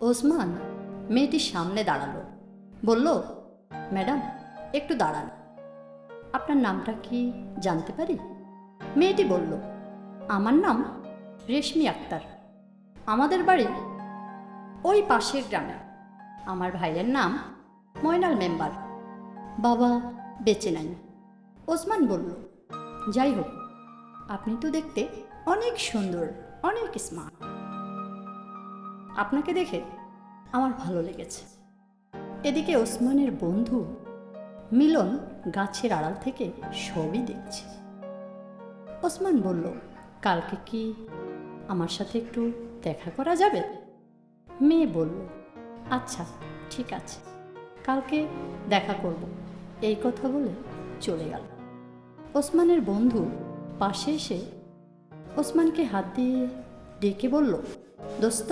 ওসমান মেয়েটির সামনে দাঁড়াল। বলল, ম্যাডাম, একটু দাঁড়ান। আপনার নামটা কি জানতে পারি? মেয়েটি বলল, আমার নাম রেশমি আক্তার। আমাদের বাড়ি ওই পাশের গ্রামে। আমার ভাইয়ের নাম ময়নাল মেম্বার। বাবা বেঁচে নাই। ওসমান বলল, যাই হোক, আপনি তো দেখতে অনেক সুন্দর, অনেক স্মার্ট আপনাকে দেখে আমার ভালো লেগেছে। এদিকে ওসমানের বন্ধু মিলন গাছের আড়াল থেকে সবই দেখছে। ওসমান বলল, কালকে কি আমার সাথে একটু দেখা করা যাবে? মেয়ে বলল আচ্ছা ঠিক আছে। কালকে দেখা করব। এই কথা বলে চলে গেল। ওসমানের বন্ধু পাশে এসে ওসমানকে হাত দিয়ে ডেকে বলল, দোস্ত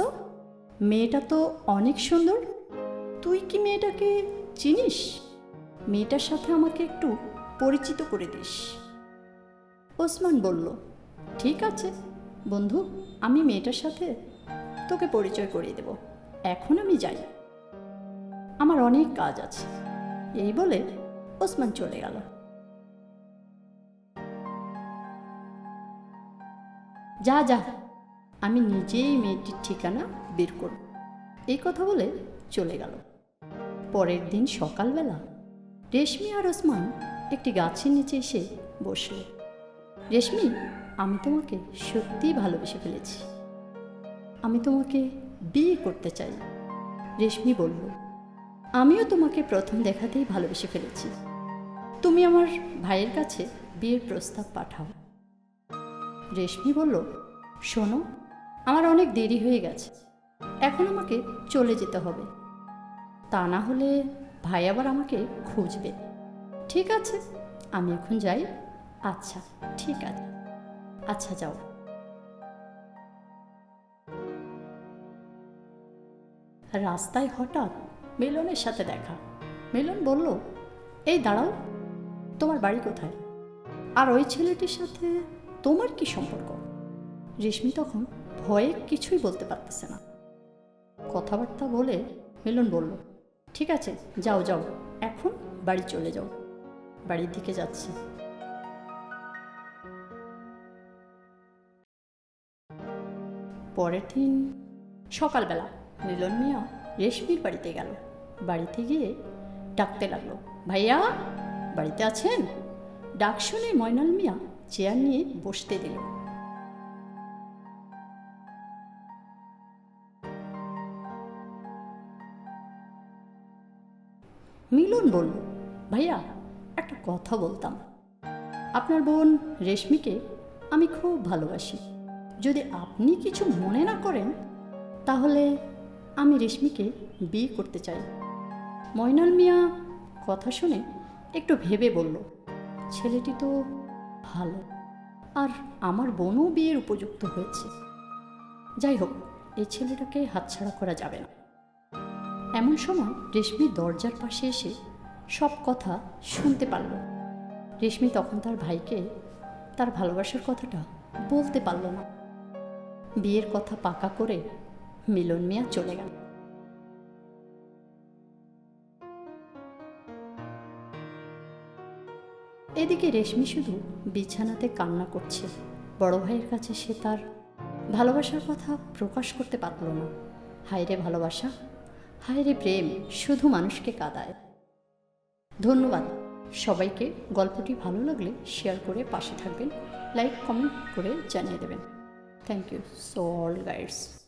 মেয়েটা তো অনেক সুন্দর। তুই কি মেয়েটাকে চিনিস? মেয়েটার সাথে আমাকে একটু পরিচিত করে দিস। ওসমান বলল, ঠিক আছে, বন্ধু, আমি মেয়েটার সাথে তোকে পরিচয় করিয়ে দেব। এখন আমি যাই। আমার অনেক কাজ আছে। এই বলে ওসমান চলে গেল। যা যা। আমি নিজেই মেয়েটির ঠিকানা বের করব। এই কথা বলে চলে গেল। পরের দিন সকালবেলা রেশমি আর ওসমান একটি গাছের নিচে এসে বসল। রেশমি, আমি তোমাকে সত্যিই ভালোবেসে ফেলেছি। আমি তোমাকে বিয়ে করতে চাই। রেশমি বলল, আমিও তোমাকে প্রথম দেখাতেই ভালোবেসে ফেলেছি। তুমি আমার ভাইয়ের কাছে বিয়ের প্রস্তাব পাঠাও। রেশমি বলল, শোনো আমার অনেক দেরি হয়ে গেছে। এখন আমাকে চলে যেতে হবে। তা না হলে ভাই আবার আমাকে খুঁজবে। ঠিক আছে, আমি এখন যাই। আচ্ছা ঠিক আছে। আচ্ছা যাও। রাস্তায় হঠাৎ মিলনের সাথে দেখা। মিলন বলল, এই দাঁড়াও, তোমার বাড়ি কোথায়? আর ওই ছেলেটির সাথে তোমার কি সম্পর্ক? রেশমি তখন ভয়ে কিছুই বলতে পারতেছে না। কথাবার্তা বলে মিলন বলল, ঠিক আছে, যাও যাও, এখন বাড়ি চলে যাও। বাড়ির দিকে যাচ্ছি। পরের দিন সকালবেলা মিলন মিয়া রেশমির বাড়িতে গেল। বাড়িতে গিয়ে ডাকতে লাগল, ভাইয়া, বাড়িতে আছেন? ডাক শুনে ময়নাল মিয়া চেয়ার নিয়ে বসতে দিল। মিলন বলল, ভাইয়া, একটা কথা বলতাম। আপনার বোন রেশমিকে আমি খুব ভালোবাসি। যদি আপনি কিছু মনে না করেন, তাহলে আমি রেশমিকে বিয়ে করতে চাই। ময়নাল মিয়া কথা শুনে একটু ভেবে বলল, ছেলেটি তো ভালো, আর আমার বোনও বিয়ের উপযুক্ত হয়েছে। যাই হোক, এই ছেলেটাকে হাতছাড়া করা যাবে না। এমন সময় রেশমি দরজার পাশে এসে সব কথা শুনতে পারল। রেশমি তখন তার ভাইকে তার ভালোবাসার কথাটা বলতে পারল না। বিয়ের কথা পাকা করে মিলন মিয়া চলে গেল। এদিকে রেশমি শুধু বিছানাতে কান্না করছে। বড় ভাইয়ের কাছে সে তার ভালোবাসার কথা প্রকাশ করতে পারল না। হায়রে ভালোবাসা হায়রে প্রেম, শুধু মানুষকে কাঁদায়। ধন্যবাদ। সবাইকে গল্পটি ভালো লাগলে শেয়ার করে পাশে থাকবেন, লাইক, কমেন্ট করে জানিয়ে দেবেন। Thank you so all guides